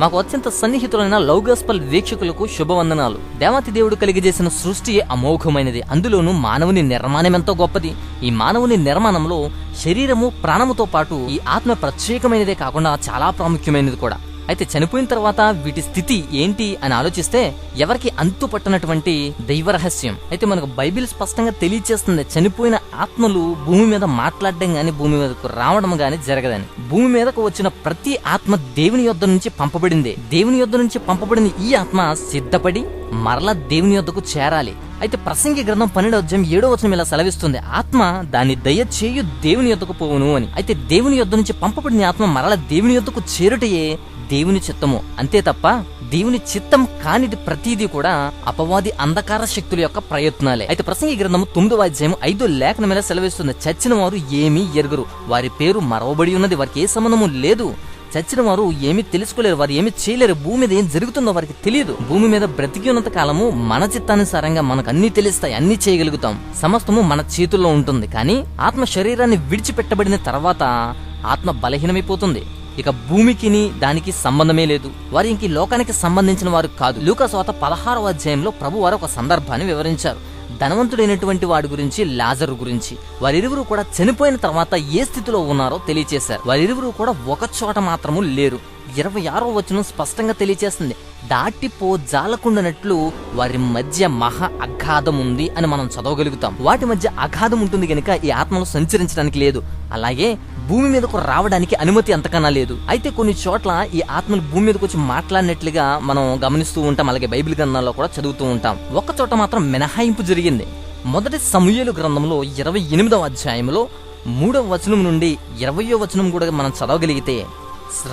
మాకు అత్యంత సన్నిహితులైన లౌగస్పల్ వీక్షకులకు శుభవందనాలు. దేవతి దేవుడు కలిగజేసిన సృష్టి అమోఘమైనది. అందులోనూ మానవుని నిర్మాణం ఎంతో గొప్పది. ఈ మానవుని నిర్మాణంలో శరీరము ప్రాణముతో పాటు ఈ ఆత్మ ప్రత్యేకమైనదే కాకుండా చాలా ప్రాముఖ్యమైనది కూడా. అయితే చనిపోయిన తర్వాత వీటి స్థితి ఏంటి అని ఆలోచిస్తే ఎవరికి అంతు పట్టనటువంటి దైవ రహస్యం. అయితే మనకు బైబిల్ స్పష్టంగా తెలియచేస్తుంది చనిపోయిన ఆత్మలు భూమి మీద మాట్లాడడం గాని భూమి మీదకు రావడం గాని జరగదని. భూమి మీదకు వచ్చిన ప్రతి ఆత్మ దేవుని యొద్ద నుంచి పంపబడింది. దేవుని యొద్ద నుంచి పంపబడిన ఈ ఆత్మ సిద్ధపడి మరలా దేవుని యొద్దకు చేరాలి. అయితే ప్రసంగి గ్రంథం పన్నెండవ అధ్యాయం ఏడో వచనం ఇలా సెలవిస్తుంది ఆత్మ దాన్ని దయచేయు దేవుని యొద్దకు పోవును అని. అయితే దేవుని యొద్ద నుంచి పంపబడిన ఆత్మ మరలా దేవుని యొద్దకు చేరుటయే దేవుని చిత్తము. అంతే తప్ప దేవుని చిత్తం కానిది ప్రతిదీ కూడా అపవాది అంధకార శక్తుల యొక్క ప్రయత్నాలే. అయితే ప్రసంగి గ్రంథము తొమ్మిదవ అధ్యాయం ఐదో లేఖన మీద సెలవిస్తుంది చచ్చిన వారు ఏమీ ఎరుగురు. వారి పేరు మరవబడి ఉన్నది వారికి ఏ సంబంధము లేదు. చచ్చిన వారు ఏమి తెలుసుకోలేరు వారు ఏమి చేయలేరు. భూమి మీద ఏం జరుగుతుందో వారికి తెలియదు. భూమి మీద బ్రతికి ఉన్నంత కాలము మన చిత్తానుసారంగా మనకు అన్ని తెలుస్తాయి అన్ని చేయగలుగుతాం. సమస్తము మన చేతుల్లో ఉంటుంది. కానీ ఆత్మ శరీరాన్ని విడిచిపెట్టబడిన తర్వాత ఆత్మ బలహీనమైపోతుంది. ఇక భూమికిని దానికి సంబంధమే లేదు. వారు ఇంక లోకానికి సంబంధించిన వారు కాదు. లూకసోత పదహారవ అధ్యాయంలో ప్రభు వారు ఒక సందర్భాన్ని వివరించారు. ధనవంతుడైనటువంటి వాడి గురించి లాజరు గురించి. వారిరువురు కూడా చనిపోయిన తర్వాత ఏ స్థితిలో ఉన్నారో తెలియచేశారు. వారిరువురు కూడా ఒక చోట మాత్రము లేరు. ఇరవై ఆరో వచనం స్పష్టంగా తెలియచేస్తుంది. దాటిపో జాలకుండానట్లు వారి మధ్య మహా అఘాధం ఉంది అని మనం చదవగలుగుతాం. వాటి మధ్య అఘాధం ఉంటుంది గనుక ఈ ఆత్మలు సంచరించడానికి లేదు. అలాగే భూమి మీదకు రావడానికి అనుమతి అంతకన్నా లేదు. అయితే కొన్ని చోట్ల ఈ ఆత్మలు భూమి మీదకి వచ్చి మాట్లాడినట్లుగా మనం గమనిస్తూ ఉంటాం. అలాగే బైబిల్ గ్రంథాల్లో కూడా చదువుతూ ఉంటాం. ఒక్క చోట మాత్రం మినహాయింపు జరిగింది. మొదటి సమూహలు గ్రంథంలో ఇరవై ఎనిమిదవ అధ్యాయంలో మూడవ వచనం నుండి ఇరవయో వచనం కూడా మనం చదవగలిగితే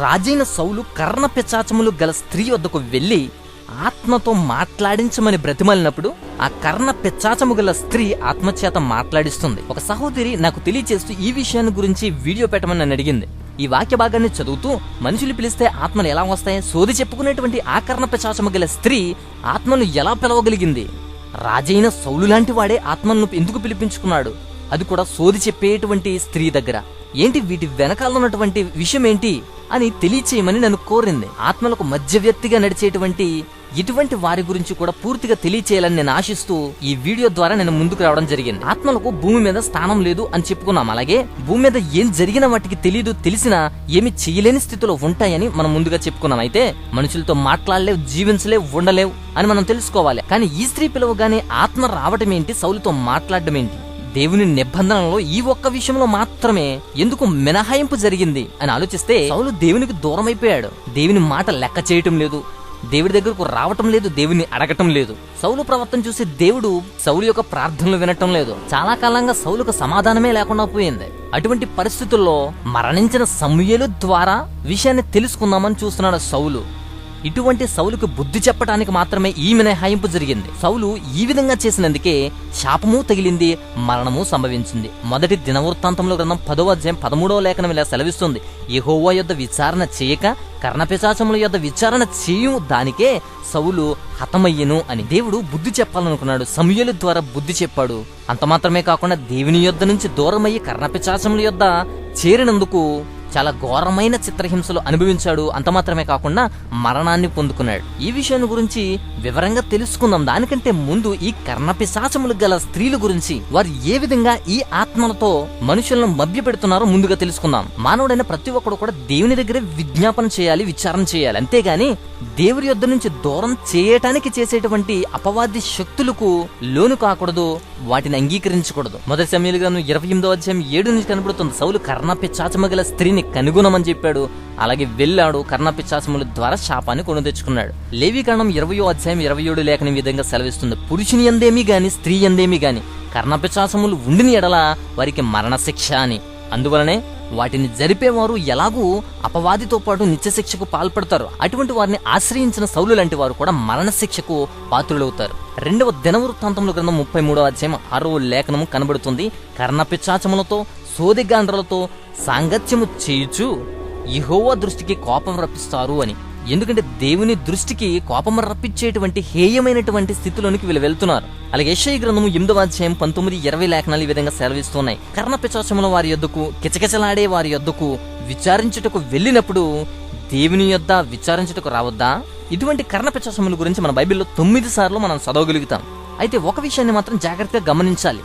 రాజైన సౌలు కర్ణ పిచాచములు గల స్త్రీ వద్దకు వెళ్ళి ఆత్మతో మాట్లాడించమని బ్రతిమలినప్పుడు ఆ కర్ణ పిచ్చాచము గల స్త్రీ ఆత్మచేత మాట్లాడిస్తుంది. ఒక సహోదరి నాకు తెలియచేస్తూ ఈ విషయాన్ని గురించి వీడియో పెట్టమని నన్ను అడిగింది. ఈ వాక్య భాగాన్ని చదువుతూ మనుషులు పిలిస్తే ఆత్మలు ఎలా వస్తాయి సోది చెప్పుకునేటువంటి ఆ కర్ణ పిచాచము గల స్త్రీ ఆత్మను ఎలా పిలవగలిగింది? రాజైన సౌలు లాంటి వాడే ఆత్మను ఎందుకు పిలిపించుకున్నాడు? అది కూడా సోది చెప్పేటువంటి స్త్రీ దగ్గర. ఏంటి వీటి వెనకాల ఉన్నటువంటి విషయం ఏంటి? అని తెలియచేయమని నన్ను కోరింది. ఆత్మలకు మధ్యవ్యక్తిగా నడిచేటువంటి ఇటువంటి వారి గురించి కూడా పూర్తిగా తెలియచేయాలని నేను ఆశిస్తూ ఈ వీడియో ద్వారా నేను ముందుకు రావడం జరిగింది. ఆత్మలకు భూమి మీద స్థానం లేదు అని చెప్పుకున్నాం. అలాగే భూమి మీద ఏం జరిగిన వాటికి తెలియదు తెలిసినా ఏమి చేయలేని స్థితిలో ఉంటాయని మనం ముందుగా చెప్పుకున్నాం. అయితే మనుషులతో మాట్లాడలేవు జీవించలేవు ఉండలేవు అని మనం తెలుసుకోవాలి. కానీ ఈ స్త్రీ పిలవగానే ఆత్మ రావటం ఏంటి? సౌలుతో మాట్లాడడం ఏంటి? దేవుని నిబంధనలో ఈ ఒక్క విషయంలో మాత్రమే ఎందుకు మినహాయింపు జరిగింది అని ఆలోచిస్తే సౌలు దేవునికి దూరం అయిపోయాడు దేవుని మాట లెక్క చేయటం లేదు. దేవుడి దగ్గరకు రావటం లేదు దేవుని అడగటం లేదు. సౌలు ప్రవర్తన చూసి దేవుడు సౌలు యొక్క ప్రార్థనలు వినటం లేదు. చాలా కాలంగా సౌలుకు సమాధానమే లేకుండా పోయింది. అటువంటి పరిస్థితుల్లో మరణించిన సమూయేలు ద్వారా విషయాన్ని తెలుసుకుందామని చూస్తున్నాడు సౌలు. ఇటువంటి సౌలుకు బుద్ధి చెప్పడానికి మాత్రమే ఈ మినహాయింపు జరిగింది. సౌలు ఈ విధంగా చేసినందుకే శాపము తగిలింది మరణము సంభవించింది. మొదటి దినవృత్తాంతంలో గ్రంథం పదవ అధ్యాయం పదమూడవ లేఖనం ఇలా సెలవిస్తుంది. యహోవా యొద్ద విచారణ చేయక కర్ణపిశాచముల యొద్ద విచారణ చేయు దానికే సౌలు హతమయ్యను అని. దేవుడు బుద్ధి చెప్పాలనుకున్నాడు. సమయలు ద్వారా బుద్ధి చెప్పాడు. అంత మాత్రమే కాకుండా దేవుని యొద్ద నుంచి దూరమయ్యి కర్ణపిశాచముల యొద్ద చేరినందుకు చాలా ఘోరమైన చిత్రహింసలు అనుభవించాడు. అంత మాత్రమే కాకుండా మరణాన్ని పొందుకున్నాడు. ఈ విషయాన్ని గురించి వివరంగా తెలుసుకుందాం. దానికంటే ముందు ఈ కర్ణపిశాచములు గల స్త్రీల గురించి వారు ఏ విధంగా ఈ ఆత్మలతో మనుషులను మభ్య పెడుతున్నారో ముందుగా తెలుసుకుందాం. మానవుడైన ప్రతి ఒక్కడు కూడా దేవుని దగ్గర విజ్ఞాపన చేయాలి విచారణ చేయాలి. అంతేగాని దేవుడి యొద్ద నుంచి దూరం చేయటానికి చేసేటువంటి అపవాది శక్తులకు లోను కాకూడదు వాటిని అంగీకరించకూడదు. మొదటి సమయంలో గాను ఇరవై ఎనిమిదో అధ్యాయం ఏడు నుంచి కనబడుతుంది. సౌలు కర్ణపిచాచమగల స్త్రీని కనుగొనమని చెప్పాడు. అలాగే వెళ్ళాడు. కర్ణపిచ్చాచముల ద్వారా శాపాన్ని కొని తెచ్చుకున్నాడు. లేవికరణం ఇరవయో అధ్యాయం ఇరవై ఏడు లేఖని విధంగా సెలవిస్తుంది. పురుషుని ఎందేమి గాని స్త్రీ ఎందేమి గాని కర్ణపిచాసములు ఉండిన ఎడల వారికి మరణశిక్ష అని. అందువలనే వాటిని జరిపేవారు ఎలాగూ అపవాదితో పాటు నిత్యశిక్షకు పాల్పడతారు. అటువంటి వారిని ఆశ్రయించిన సౌలు లాంటి వారు కూడా మరణశిక్షకు పాత్రులవుతారు. రెండవ దినవృత్తాంతంలో గ్రంథం ముప్పై మూడవ అధ్యాయం ఆరో లేఖనము కనబడుతుంది. కర్ణపిచాచములతో సోదిగాండ్రలతో సాంగత్యము చేయుచు ఇహోవా దృష్టికి కోపం రప్పిస్తారు అని. ఎందుకంటే దేవుని దృష్టికి కోపం రప్పించేటువంటి హేయమైనటువంటి స్థితిలోనికి వీళ్ళు వెళ్తున్నారు. అలాగే యెషయ గ్రంథము ఎనిమిదవ అధ్యాయం పంతొమ్మిది ఇరవై లేఖనాలు ఈ విధంగా సెలవిస్తున్నాయి. కర్ణ పిచాచముల వారి యొద్దకు కిచకిచలాడే వారి యొద్దకు విచారించుటకు వెళ్ళినప్పుడు దేవుని యొద్ద విచారించుటకు రావద్దా? ఇటువంటి కర్ణ పిచాచముల గురించి మన బైబిల్లో తొమ్మిది సార్లు మనం చదవగలుగుతాం. అయితే ఒక విషయాన్ని మాత్రం జాగ్రత్తగా గమనించాలి.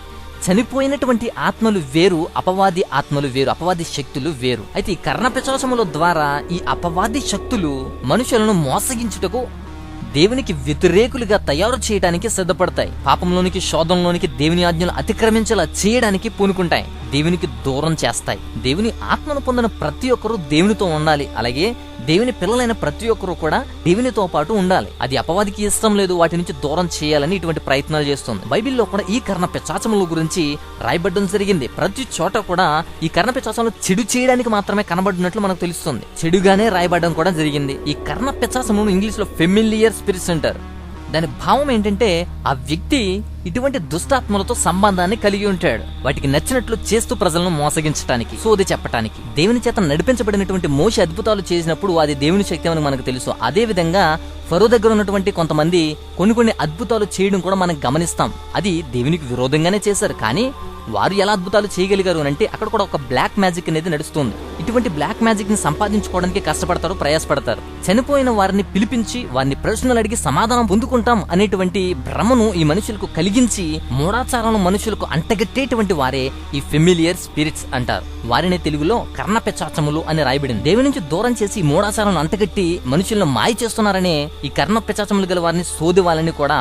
చనిపోయినటువంటి ఆత్మలు వేరు అపవాది ఆత్మలు వేరు అపవాది శక్తులు వేరు. అయితే ఈ కర్ణ పిశాసముల ద్వారా ఈ అపవాది శక్తులు మనుషులను మోసగించుటకు దేవునికి వ్యతిరేకులుగా తయారు చేయడానికి సిద్ధపడతాయి. పాపంలోనికి శోధంలోనికి దేవుని ఆజ్ఞలు అతిక్రమించేలా చేయడానికి పూనుకుంటాయి. దేవునికి దూరం చేస్తాయి. దేవుని ఆత్మను పొందిన ప్రతి ఒక్కరూ దేవునితో ఉండాలి. అలాగే దేవుని పిల్లలైన ప్రతి ఒక్కరూ కూడా దేవునితో పాటు ఉండాలి. అది అపవాదికి ఇష్టం లేదు వాటి నుంచి దూరం చేయాలని ఇటువంటి ప్రయత్నాలు చేస్తుంది. బైబిల్లో కూడా ఈ కర్ణ పిచాచముల గురించి రాయబడ్డం జరిగింది. ప్రతి చోట కూడా ఈ కర్ణ పిచాచములు చెడు చేయడానికి మాత్రమే కనబడినట్లు మనకు తెలుస్తుంది. చెడుగానే రాయబడడం కూడా జరిగింది. ఈ కర్ణ పిచాచములను ఇంగ్లీష్లో ఫెమిలియర్ స్పిరిట్స్ అంటారు దాని భావం ఏంటంటే ఆ వ్యక్తి ఇటువంటి దుష్టాత్మలతో సంబంధాన్ని కలిగి ఉంటాడు. వాటికి నచ్చినట్లు చేస్తూ ప్రజలను మోసగించడానికి సోది చెప్పడానికి దేవుని చేత నడిపించబడినటువంటి మోషి అద్భుతాలు చేసినప్పుడు అది దేవుని శక్తి అని మనకు తెలుసు. అదే విధంగా ఫరో దగ్గర ఉన్నటువంటి కొంతమంది కొన్ని కొన్ని అద్భుతాలు చేయడం కూడా మనం గమనిస్తాం. అది దేవునికి విరోధంగానే చేశారు. కానీ వారు ఎలా అద్భుతాలు చేయగలిగారు అని అంటే అక్కడ కూడా ఒక బ్లాక్ మ్యాజిక్ అనేది నడుస్తుంది. ఇటువంటి బ్లాక్ మ్యాజిక్ని సంపాదించుకోవడానికి కష్టపడతారు ప్రయాసపడతారు. చనిపోయిన వారిని పిలిపించి వారిని ప్రశ్నలు అడిగి సమాధానం పొందుకుంటాం అనేటువంటి భ్రమను ఈ మనుషులకు కలిగించి మూఢాచారాలను మనుషులకు అంటగట్టేటువంటి వారే ఈ ఫెమిలియర్ స్పిరిట్స్ అంటారు. వారినే తెలుగులో కర్ణపెచాచములు అని రాయబడింది. దేవుని నుంచి దూరం చేసి మూడాచారాలను మూఢాచారాలను అంటగట్టి మనుషులను మాయ చేస్తున్నారనే ఈ కర్ణ పిచాచములు గల వారిని సోది వాళ్ళని కూడా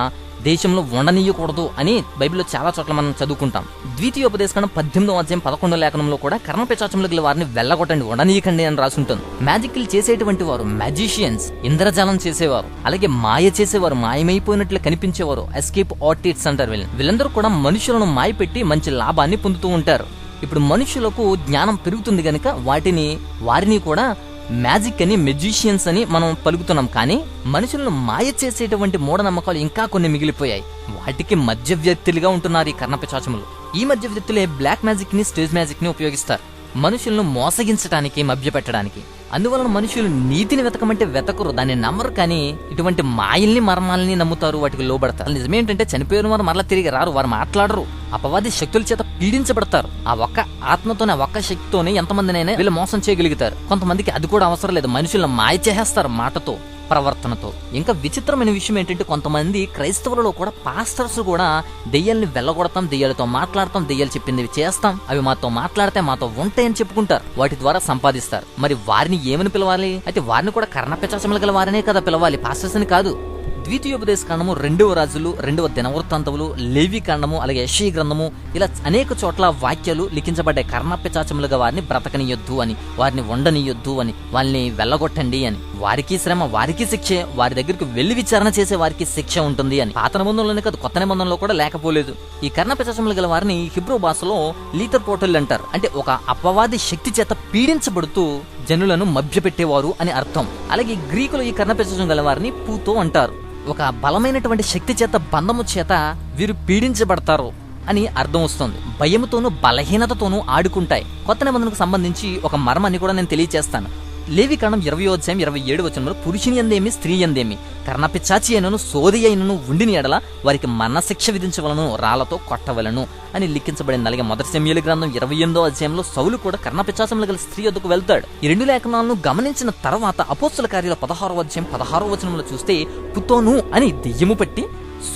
దేశంలో ఉండనీయకూడదు అని బైబిల్లో చాలా చోట్ల మనం చదువుకుంటాం. ద్వితీయోపదేశకం పద్దెనిమిదో అధ్యాయం పదకొండో లేఖనంలో కూడా కర్మ పిచాచములు గల వారిని వెళ్ళగొట్టండి ఉండనీయకండి అని రాసుంటుంది. మ్యాజిక్లు చేసేటువంటి వారు మ్యాజిషియన్స్ ఇంద్రజాలం చేసేవారు అలాగే మాయ చేసేవారు మాయమైపోయినట్లు కనిపించేవారు ఎస్కేప్ ఆర్టిట్స్ అంటారు వీళ్ళని. వీళ్ళందరూ కూడా మనుషులను మాయపెట్టి మంచి లాభాన్ని పొందుతూ ఉంటారు. ఇప్పుడు మనుషులకు జ్ఞానం పెరుగుతుంది కనుక వాటిని వారిని కూడా మ్యాజిక్ అని మెజిషియన్స్ అని మనం పలుకుతున్నాం కానీ మనుషులను మాయ చేసేటువంటి మూఢనమ్మకాలు ఇంకా కొన్ని మిగిలిపోయాయి. వాటికి మధ్య వ్యక్తులుగా ఉంటున్నారు ఈ కర్ణపచాచములు ఈ మధ్య వ్యక్తులే బ్లాక్ మ్యాజిక్ని స్టేజ్ మ్యాజిక్ని ఉపయోగిస్తారు. మనుషులను మోసగించడానికి మభ్యపెట్టడానికి. అందువలన మనుషులు నీతిని వెతకమంటే వెతకరు. దాన్ని నమ్మరు కానీ ఇటువంటి మాయల్ని మర్మాలని నమ్ముతారు. వాటికి లోబడతారు. నిజమేంటంటే చనిపోయిన వారు మరలా తిరిగి రారు. వారు మాట్లాడరు. అపవాది శక్తుల చేత పీడించబడతారు. ఆ ఒక్క ఆత్మతోనే ఆ ఒక్క శక్తితోనే ఎంతమందినైనా వీళ్ళు మోసం చేయగలుగుతారు. కొంతమందికి అది కూడా అవసరం లేదు. మనుషులను మాయ చేసేస్తారు మాటతో. ప్రవర్తనతో. ఇంకా విచిత్రమైన విషయం ఏంటంటే కొంతమంది క్రైస్తవులలో కూడా పాస్టర్స్ కూడా దెయ్యాల్ని వెళ్ళగొడతాం దెయ్యాలతో మాట్లాడతాం దెయ్యాలు చెప్పింది చేస్తాం అవి మాతో మాట్లాడితే మాతో ఉంటాయని చెప్పుకుంటారు. వాటి ద్వారా సంపాదిస్తారు. మరి వారిని ఏమని పిలవాలి? అయితే వారిని కూడా కర్ణపిచాచములు గల వారినే కదా పిలవాలి పాస్టర్స్ అని కాదు. ద్వితీయోపదేశ కాండము రెండవ రాజులు రెండవ దినవృత్తాంతములు లేవి కాండము అలాగే యశీ గ్రంథము ఇలా అనేక చోట్ల వాక్యాలు లిఖించబడ్డాయి కర్ణప్యచాచములుగా వారిని బ్రతకనియొద్దు అని వారిని వండనియొద్దు అని వాళ్ళని వెళ్ళగొట్టండి అని వారికి శ్రమ వారికి శిక్షే వారి దగ్గరికి వెళ్ళి విచారణ చేసే వారికి శిక్ష ఉంటుంది అని. పాత నిబంధనలోనే కాదు కొత్త నిబంధనలో కూడా లేకపోలేదు. ఈ కర్ణపిచాచములు గల వారిని హిబ్రూ భాషలో లీతర్ పోటల్ అంటారు. అంటే ఒక అపవాది శక్తి చేత పీడించబడుతూ జనులను మభ్యపెట్టేవారు అని అర్థం. అలాగే గ్రీకులు ఈ కర్ణపెచ్చం గల వారిని పూతో అంటారు. ఒక బలమైనటువంటి శక్తి చేత బంధము చేత వీరు పీడించబడతారు అని అర్థం వస్తుంది. భయముతోనూ బలహీనతతోనూ ఆడుకుంటాయి. కొత్త నిబంధనకు సంబంధించి ఒక మర్మాన్ని కూడా నేను తెలియజేస్తాను లేవి ఇరవై అధ్యాయం ఇరవై ఏడు వచనంలో పురుషుని ఎందేమి స్త్రీ ఎందేమి కర్ణపిచాచి అయినను సోది అయినను ఉండిని ఎడల వారికి మరణశిక్ష విధించవలను రాళ్ళతో కొట్టవలను అని లిఖించబడింది. అలాగే మొదటి సెమ్యుల గ్రంథం ఇరవై ఎనిమిదో అధ్యాయంలో సౌలు కూడా కర్ణపిచాచములు గల స్త్రీ వద్దకు వెళ్తాడు. ఈ రెండు లేఖనాలను గమనించిన తర్వాత అపోస్తుల కార్యాల పదహారో అధ్యాయం పదహారో వచనంలో చూస్తే పుతోను అని దెయ్యము పట్టి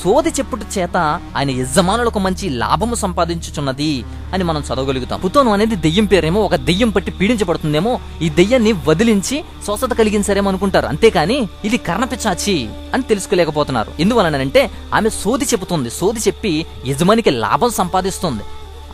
సోది చెప్పుట చేత ఆయన యజమానులకు మంచి లాభము సంపాదించుచున్నది అని మనం చదవగలుగుతాం. పుతోను అనేది దెయ్యం పేరేమో ఒక దెయ్యం పట్టి పీడించబడుతుందేమో ఈ దెయ్యాన్ని వదిలించి స్వస్థత కలిగించారేమో అనుకుంటారు. అంతేకాని ఇది కర్ణపిచాచి అని తెలుసుకోలేకపోతున్నారు. ఎందువలనంటే ఆమె సోది చెబుతుంది. సోది చెప్పి యజమానికి లాభం సంపాదిస్తుంది.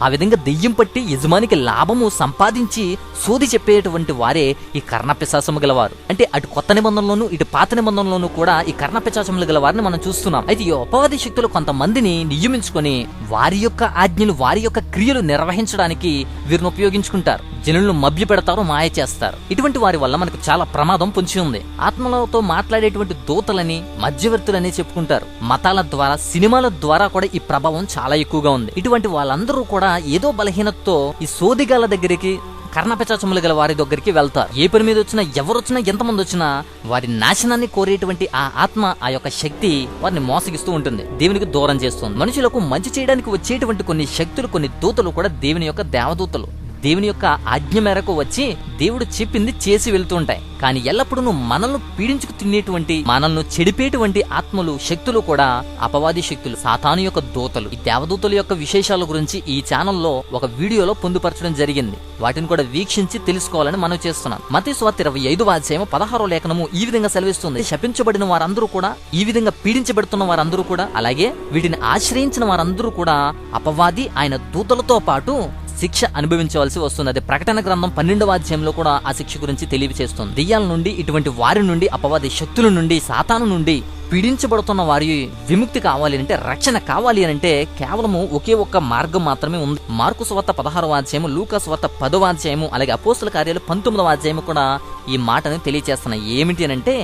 ఆ విధంగా దెయ్యం పట్టి యజమానికి లాభము సంపాదించి సోది చెప్పేటువంటి వారే ఈ కర్ణపిశాసము గలవారు. అంటే అటు కొత్త నిబంధనలోను ఇటు పాత నిబంధనలోను కూడా ఈ కర్ణపిశాసములు గల వారిని మనం చూస్తున్నాం. అయితే ఈ ఉపవాది శక్తులు కొంతమందిని నియమించుకొని వారి యొక్క ఆజ్ఞలు వారి యొక్క క్రియలు నిర్వహించడానికి వీరిని ఉపయోగించుకుంటారు. జనులను మభ్య పెడతారు మాయ చేస్తారు. ఇటువంటి వారి వల్ల మనకు చాలా ప్రమాదం పొంచి ఉంది. ఆత్మలతో మాట్లాడేటువంటి దూతలని మధ్యవర్తులని చెప్పుకుంటారు. మతాల ద్వారా సినిమాల ద్వారా కూడా ఈ ప్రభావం చాలా ఎక్కువగా ఉంది. ఇటువంటి వాళ్ళందరూ కూడా ఏదో బలహీనతతో ఈ సోదిగాల దగ్గరికి కర్ణపచాచములు గల వారి దగ్గరికి వెళ్తారు. ఏ పని మీద వచ్చినా ఎవరొచ్చినా ఎంతమంది వచ్చినా వారి నాశనాన్ని కోరేటువంటి ఆ ఆత్మ ఆ యొక్క శక్తి వారిని మోసగిస్తూ ఉంటుంది. దేవునికి దూరం చేస్తుంది. మనుషులకు మంచి చేయడానికి వచ్చేటువంటి కొన్ని శక్తులు కొన్ని దూతలు కూడా దేవుని యొక్క దేవదూతలు. దేవుని యొక్క ఆజ్ఞ మేరకు వచ్చి దేవుడు చెప్పింది చేసి వెళ్తుంటాయి. కానీ ఎల్లప్పుడూ మనల్ని పీడించుకు తినేటువంటి మనల్ని చెడిపేటువంటి ఆత్మలు శక్తులు కూడా అపవాది శక్తులు సాతాను యొక్క దూతలు. ఈ దేవదూతల యొక్క విశేషాల గురించి ఈ ఛానల్లో ఒక వీడియోలో పొందుపరచడం జరిగింది. వాటిని కూడా వీక్షించి తెలుసుకోవాలని మనం చేస్తున్నాం. మతి స్వాతి ఇరవై ఐదు వాధ్యాయం పదహారో లేఖనము ఈ విధంగా సెలవిస్తుంది. శపించబడిన వారందరూ కూడా ఈ విధంగా పీడించబడుతున్న వారందరూ కూడా అలాగే వీటిని ఆశ్రయించిన వారందరూ కూడా అపవాది ఆయన దూతలతో పాటు శిక్ష అనుభవించవలసి వస్తుంది. అది ప్రకటన గ్రంథం పన్నెండవ అధ్యాయంలో కూడా ఆ శిక్ష గురించి తెలియజేస్తుంది దెయ్యాల నుండి ఇటువంటి వారి నుండి అపవాది శక్తుల నుండి సాతాను నుండి పీడించబడుతున్న వారి విముక్తి కావాలి అంటే రక్షణ కావాలి అని అంటే కేవలము ఒకే ఒక్క మార్గం మాత్రమే ఉంది. మార్కు స్వార్త పదహారవ అధ్యాయము లూకా స్వార్త పదవ అధ్యాయము అలాగే అపోస్తుల కార్యాలు పంతొమ్మిదవ అధ్యాయము కూడా ఈ మాటను తెలియజేస్తున్నాయి ఏమిటి అని అంటే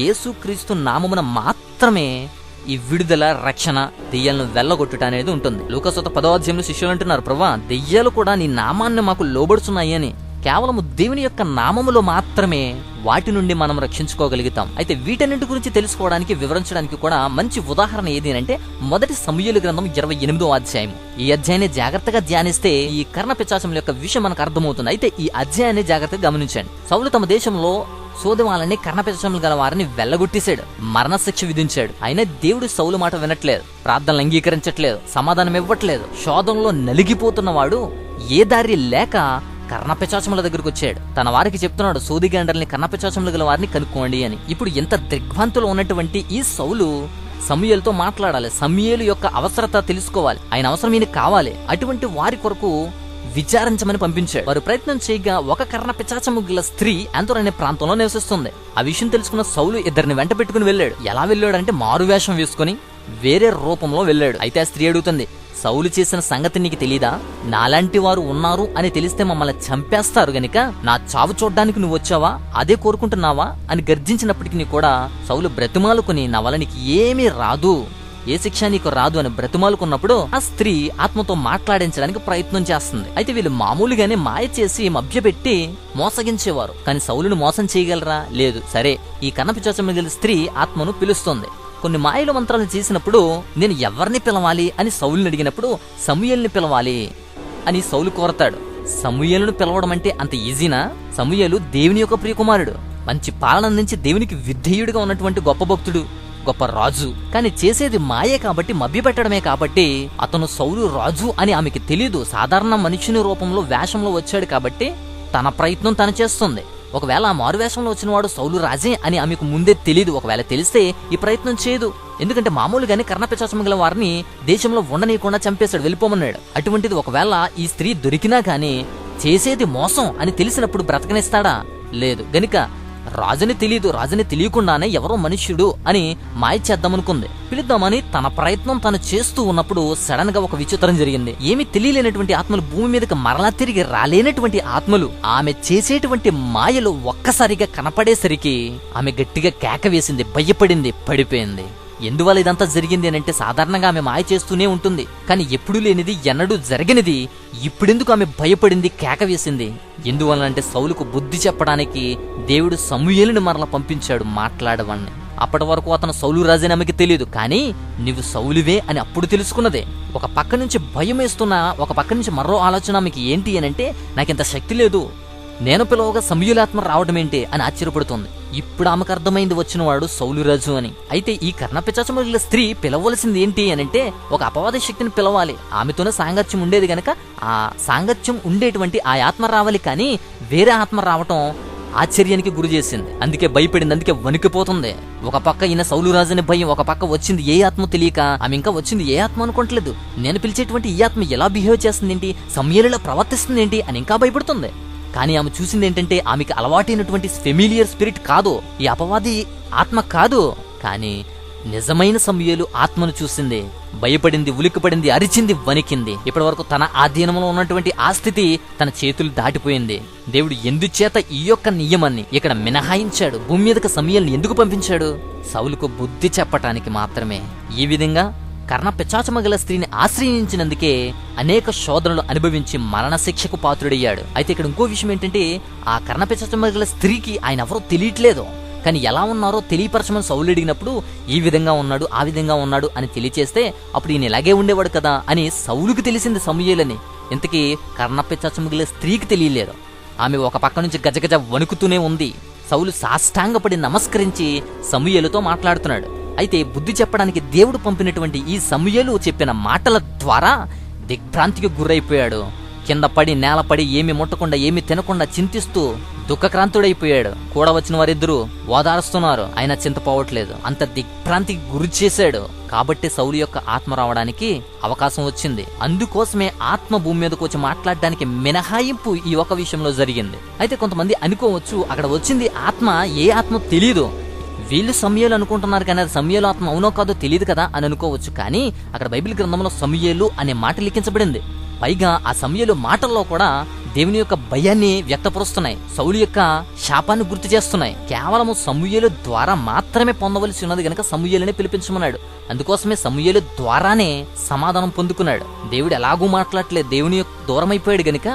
యేసుక్రీస్తు నామమున మాత్రమే ఈ విడుదల రక్షణ దెయ్యాలను వెళ్ళగొట్టుట అనేది ఉంటుంది. లూకసొత పదవాధ్యంలో శిష్యులు అంటున్నారు ప్రభా దెయ్యాలు కూడా నీ నామాన్ని మాకు లోబడుతున్నాయి అని. కేవలం దేవుని యొక్క నామములో మాత్రమే వాటి నుండి మనం రక్షించుకోగలుగుతాం. అయితే వీటన్నింటి గురించి తెలుసుకోవడానికి వివరించడానికి కూడా మంచి ఉదాహరణ ఏది అంటే మొదటి సమూహల గ్రంథం ఇరవై ఎనిమిదో అధ్యాయం ఈ అధ్యాయాన్ని జాగ్రత్తగా ధ్యానిస్తే ఈ కర్ణ పిచాచముల యొక్క విషయం మనకు అర్థమవుతుంది. అయితే ఈ అధ్యాయాన్ని జాగ్రత్తగా గమనించండి. సౌలు తమ దేశంలో సోది వాళ్ళని కర్ణపెచ్చములు గల వారిని వెళ్ళగొట్టేశాడు. మరణశిక్ష విధించాడు. అయినా దేవుడు సౌలు మాట వినట్లేదు. ప్రార్థనలు అంగీకరించట్లేదు. సమాధానం ఇవ్వట్లేదు. శోధంలో నలిగిపోతున్న వాడు ఏ దారి లేక కర్ణపిచాచముల దగ్గరకు వచ్చాడు. తన వారికి చెప్తున్నాడు సోదిగండల్ని కర్ణపిచాచములు గల వారిని కనుక్కోండి అని. ఇప్పుడు ఎంత దిగ్భ్రాంతులు ఉన్నటువంటి ఈ సౌలు సమయలతో మాట్లాడాలి. సమయలు యొక్క అవసరత తెలుసుకోవాలి. ఆయన అవసరం ఈయన కావాలి. అటువంటి వారి కొరకు విచారించమని పంపించాడు. వారు ప్రయత్నం చేయగా ఒక కర్ణ పిచాచము గల స్త్రీ అంతర్ అనే ప్రాంతంలో నివసిస్తుంది. ఆ విషయం తెలుసుకున్న సౌలు ఇద్దరిని వెంట పెట్టుకుని వెళ్ళాడు. ఎలా వెళ్ళాడు అంటే మారు వేషం వేసుకుని వేరే రూపంలో వెళ్ళాడు. అయితే ఆ స్త్రీ అడుగుతుంది సౌలు చేసిన సంగతి నీకు తెలీదా? నాలాంటి వారు ఉన్నారు అని తెలిస్తే మమ్మల్ని చంపేస్తారు గనుక నా చావు చూడ్డానికి నువ్వు వచ్చావా? అదే కోరుకుంటున్నావా? అని గర్జించినప్పటికీ కూడా సౌలు బ్రతిమాలుకుని నా వల్ల నీకు ఏమీ రాదు. ఏ శిక్ష నీకు రాదు అని బ్రతిమాలుకున్నప్పుడు ఆ స్త్రీ ఆత్మతో మాట్లాడించడానికి ప్రయత్నం చేస్తుంది. అయితే వీళ్ళు మామూలుగానే మాయ చేసి మభ్యపెట్టి మోసగించేవారు. కానీ సౌలును మోసం చేయగలరా? లేదు. సరే ఈ కన్నపిచాచం మీద స్త్రీ ఆత్మను పిలుస్తుంది. కొన్ని మాయల మంత్రాలు చేసినప్పుడు నేను ఎవరిని పిలవాలి అని సౌలుని అడిగినప్పుడు సమూయల్ని పిలవాలి అని సౌలు కోరతాడు. సమూయలను పిలవడం అంటే అంత ఈజీనా? సమూయలు దేవుని యొక్క ప్రియకుమారుడు. మంచి పాలన నుంచి దేవునికి విధేయుడిగా ఉన్నటువంటి గొప్ప భక్తుడు. గొప్ప రాజు. కానీ చేసేది మాయే కాబట్టి మభ్యపెట్టడమే కాబట్టి అతను సౌలు రాజు అని ఆమెకి తెలియదు సాధారణ మనిషిని రూపంలో వేషంలో వచ్చాడు కాబట్టి తన ప్రయత్నం తను చేస్తుంది. ఒకవేళ ఆ మారువేషంలో వచ్చినవాడు సౌలు రాజే అని ఆమెకు ముందే తెలియదు ఒకవేళ తెలిస్తే ఈ ప్రయత్నం చేయదు. ఎందుకంటే మామూలుగానే కర్ణపిచాచం గల వారిని దేశంలో ఉండనీయకుండా చంపేశాడు వెళ్ళిపోమన్నాడు. అటువంటిది ఒకవేళ ఈ స్త్రీ దొరికినా కానీ చేసేది మోసం అని తెలిసినప్పుడు బ్రతకనిస్తాడా? లేదు. గనుక రాజుని తెలియదు రాజుని తెలియకుండానే ఎవరో మనుష్యుడు అని మాయ చేద్దామనుకుంది. పిలుద్దామని తన ప్రయత్నం తను చేస్తూ ఉన్నప్పుడు సడన్గా ఒక విచిత్రం జరిగింది. ఏమి తెలియలేనటువంటి ఆత్మలు భూమి మీదకి మరలా తిరిగి రాలేనటువంటి ఆత్మలు ఆమె చేసేటువంటి మాయలు ఒక్కసారిగా కనపడేసరికి ఆమె గట్టిగా కేక వేసింది భయపడింది పడిపోయింది. ఎందువల్ల ఇదంతా జరిగింది అని అంటే సాధారణంగా ఆమె మాయ చేస్తూనే ఉంటుంది. కానీ ఎప్పుడూ లేనిది ఎన్నడూ జరగనిది ఇప్పుడెందుకు ఆమె భయపడింది కేక వేసింది? ఎందువల్లంటే సౌలుకు బుద్ధి చెప్పడానికి దేవుడు సమూయేలుని మరల పంపించాడు మాట్లాడవాణ్ణి. అప్పటి వరకు అతను సౌలు రాజని ఆమెకి తెలియదు. కానీ నువ్వు సౌలువే అని అప్పుడు తెలుసుకున్నదే. ఒక పక్క నుంచి భయం వేస్తున్నా ఒక పక్క నుంచి మరో ఆలోచన ఆమెకి ఏంటి అని అంటే నాకింత శక్తి లేదు. నేను పిలవగా సమయులాత్మ రావడం ఏంటి అని ఆశ్చర్యపడుతుంది. ఇప్పుడు ఆమెకు అర్థమైంది వచ్చినవాడు సౌలురాజు అని. అయితే ఈ కర్ణపిచాచముల స్త్రీ పిలవలసింది ఏంటి అని అంటే ఒక అపవాద శక్తిని పిలవాలి. ఆమెతోనే సాంగత్యం ఉండేది గనక ఆ సాంగత్యం ఉండేటువంటి ఆ ఆత్మ రావాలి కానీ వేరే ఆత్మ రావటం ఆశ్చర్యానికి గురి చేసింది. అందుకే భయపడింది అందుకే వణికిపోతుంది. ఒక పక్క ఈయన సౌలురాజుని భయం ఒక పక్క వచ్చింది ఏ ఆత్మ తెలియక ఆమె ఇంకా వచ్చింది ఏ ఆత్మ అనుకోవట్లేదు. నేను పిలిచేటువంటి ఈ ఆత్మ ఎలా బిహేవ్ చేస్తుంది ఏంటి? సమయంలో ప్రవర్తిస్తుంది ఏంటి అని ఇంకా భయపడుతుంది. కానీ ఆమె చూసింది ఏంటంటే ఆమెకి అలవాటైనటువంటి ఫెమిలియర్ స్పిరిట్ కాదు. ఈ అపవాది ఆత్మ కాదు. కానీ నిజమైన సమయాలు ఆత్మను చూసింది. భయపడింది ఉలికిపడింది అరిచింది వణికింది. ఇప్పటి వరకు తన ఆధీనంలో ఉన్నటువంటి ఆ స్థితి తన చేతులు దాటిపోయింది. దేవుడు ఎందుచేత ఈ యొక్క నియమాన్ని ఇక్కడ మినహాయించాడు? భూమి మీదకి సమయాల్ని ఎందుకు పంపించాడు? సౌలుకు బుద్ధి చెప్పటానికి మాత్రమే. ఈ విధంగా కర్ణ పిచాచమగల స్త్రీని ఆశ్రయించినందుకే అనేక శోధనలు అనుభవించి మరణశిక్షకు పాత్రుడయ్యాడు. అయితే ఇక్కడ ఇంకో విషయం ఏంటంటే ఆ కర్ణ పిచాచమగల స్త్రీకి ఆయన ఎవరో తెలియట్లేదు. కానీ ఎలా ఉన్నారో తెలియపరచమని సౌలు అడిగినప్పుడు ఈ విధంగా ఉన్నాడు ఆ విధంగా ఉన్నాడు అని తెలియచేస్తే అప్పుడు ఈయన ఇలాగే ఉండేవాడు కదా అని సౌలుకు తెలిసింది సమూయేలని. ఇంతకీ కర్ణప్పెచ్చముగిలే స్త్రీకి తెలియలేదు. ఆమె ఒక పక్క నుంచి గజగజ వణుకుతూనే ఉంది. సౌలు సాష్టాంగపడి నమస్కరించి సమూయేలుతో మాట్లాడుతున్నాడు. అయితే బుద్ధి చెప్పడానికి దేవుడు పంపినటువంటి ఈ సమయలు చెప్పిన మాటల ద్వారా దిగ్భ్రాంతికి గురైపోయాడు. కింద పడి నేలపడి ఏమి ముట్టకుండా ఏమి తినకుండా చింతిస్తూ దుఃఖక్రాంతుడైపోయాడు. కూడా వచ్చిన వారిద్దరూ ఓదారుస్తున్నారు. ఆయన చింతపోవట్లేదు అంత దిగ్భ్రాంతికి గురి చేశాడు. కాబట్టి సౌలు యొక్క ఆత్మ రావడానికి అవకాశం వచ్చింది. అందుకోసమే ఆత్మ భూమి మీదకు వచ్చి మాట్లాడడానికి మినహాయింపు ఈ ఒక విషయంలో జరిగింది. అయితే కొంతమంది అనుకోవచ్చు అక్కడ వచ్చింది ఆత్మ ఏ ఆత్మ తెలియదు వీళ్ళు సమయాలు అనుకుంటున్నారు కానీ అది సమయలు ఆత్మ అవునో కాదో తెలియదు కదా అని అనుకోవచ్చు కానీ అక్కడ బైబిల్ గ్రంథంలో సమయలు అనే మాట లిఖించబడింది. పైగా ఆ సమయలు మాటల్లో కూడా దేవుని యొక్క భయాన్ని వ్యక్తపరుస్తున్నాయి. సౌలు యొక్క శాపాన్ని గుర్తు చేస్తున్నాయి. కేవలము సమూయలు ద్వారా మాత్రమే పొందవలసి ఉన్నది గనక సమూయేలుని పిలిపించమన్నాడు. అందుకోసమే సమూయలు ద్వారానే సమాధానం పొందుకున్నాడు. దేవుడు ఎలాగూ మాట్లాడలేదు దేవుని యొక్క దూరమైపోయాడు గనుక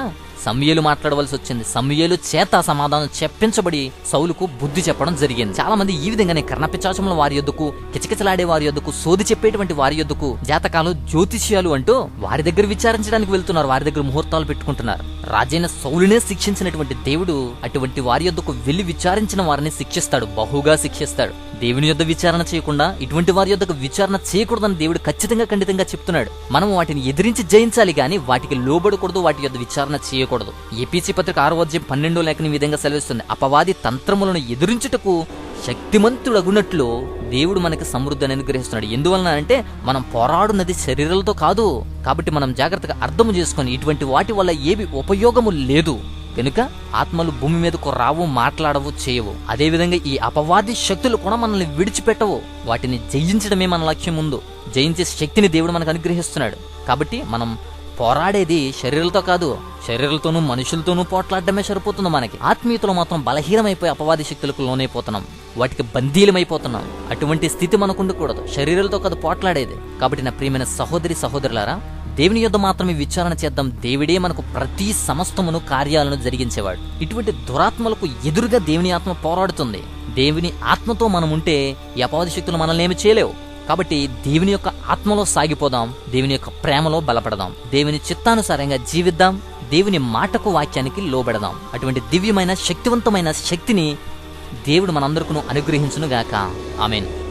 సమయలు మాట్లాడవలసి వచ్చింది. సమయలు చేత సమాధానం చెప్పించబడి సౌలుకు బుద్ధి చెప్పడం జరిగింది. చాలా మంది ఈ విధంగానే కర్ణపిచాచముల వారి యొద్దకు కిచకిచలాడే వారి యొద్దకు సోది చెప్పేటువంటి వారి యొద్దకు జాతకాలు జ్యోతిష్యాలు అంటూ వారి దగ్గర విచారించడానికి వెళ్తున్నారు. వారి దగ్గర ముహూర్తాలు పెట్టుకుంటున్నారు. రాజైన సౌలునే శిక్షించినటువంటి దేవుడు అటువంటి వారి యొద్దకు వెళ్ళి విచారించిన వారిని శిక్షిస్తాడు. బహుగా శిక్షిస్తాడు. దేవుని యొద్ద విచారణ చేయకుండా ఇటువంటి వారి యొద్దకు విచారణ చేయకూడదని దేవుడు ఖచ్చితంగా ఖండితంగా చెప్తున్నాడు. మనం వాటిని ఎదిరించి జయించాలి కానీ వాటికి లోబడకూడదు. వాటి యొద్ద విచారణ చేయకూడదు. ఏపీసీ పత్రిక ఆరో అధ్యాయం పన్నెండో లేఖని విధంగా సెలవిస్తుంది. అపవాది తంత్రములను ఎదురించుటకు శక్తిమంతుడగునట్లు దేవుడు మనకి సమృద్ధిని అనుగ్రహిస్తున్నాడు. ఎందువలన అంటే మనం పోరాడున్నది శరీరాలతో కాదు. కాబట్టి మనం జాగ్రత్తగా అర్థం చేసుకొని ఇటువంటి వాటి వల్ల ఏవి ఉపయోగము లేదు. కనుక ఆత్మలు భూమి మీదకు రావు మాట్లాడవు చేయవు. అదేవిధంగా ఈ అపవాది శక్తులు కూడా మనల్ని విడిచిపెట్టవు. వాటిని జయించడమే మన లక్ష్యం ముందు జయించే శక్తిని దేవుడు మనకు అనుగ్రహిస్తున్నాడు. కాబట్టి మనం పోరాడేది శరీరాలతో కాదు శరీరాలతోనూ మనుషులతోనూ పోట్లాడడమే సరిపోతుంది మనకి. ఆత్మీయతలో మాత్రం బలహీనమైపోయి అపవాది శక్తులకు లోనైపోతున్నాం. వాటికి బందీలమైపోతున్నాం. అటువంటి స్థితి మనకు ఉండకూడదు శరీరాలతో కాదు పోట్లాడేది. కాబట్టి నా ప్రియమైన సహోదరి సహోదరులారా దేవుని యొద్ మాత్రమే విచారణ చేద్దాం. దేవుడే మనకు ప్రతి సమస్తమును కార్యాలను జరిగించేవాడు. ఇటువంటి దురాత్మలకు ఎదురుగా దేవుని ఆత్మ పోరాడుతుంది. దేవుని ఆత్మతో మనం ఉంటే ఈ అపవాది శక్తులు మనల్ని ఏమి చేయలేవు. కాబట్టి దేవుని యొక్క ఆత్మలో సాగిపోదాం దేవుని యొక్క ప్రేమలో బలపడదాం దేవుని చిత్తానుసారంగా జీవిద్దాం దేవుని మాటకు వాక్యానికి లోబడదాం. అటువంటి దివ్యమైన శక్తివంతమైన శక్తిని దేవుడు మనందరికీ అనుగ్రహించునుగాక. ఆమెన్.